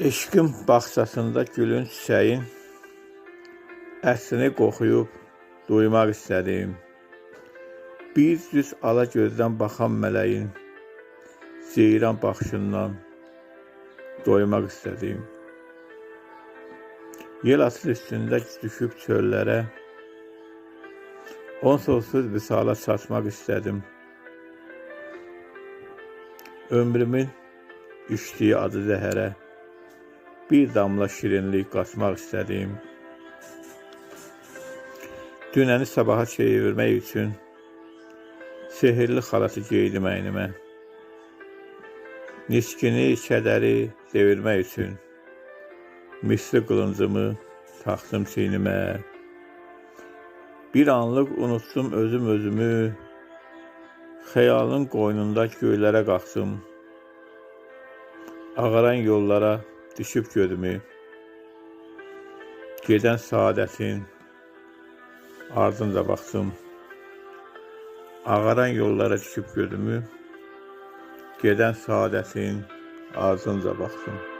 Eşqin bağçasında gülün çiçəyin əsini qoxuyub duymaq istədim. Bir düz ala gözdən baxan mələyin ceyran baxışından doymaq istədim. Yel asır üstündə düşüb çöllərə onsuz visala çatmaq istədim. Ömrümün içdiyi acı zəhərə bir damla şirinlik qatmaq istədim. Dünəni sabaha çevirmək üçün sehirli xalatı geydim əynimə. Niskini, kədəri devirmək üçün misli qılıncımı taxdım çiynimə. Bir anlıq unutdum özüm özümü, xəyalın qoynunda göylərə qalxdım. Ağaran yollara düşüb gözümü, gedən saadətin ardınca baxdım. Ağaran yollara düşüb gözümü, gedən saadətin ardınca baxdım.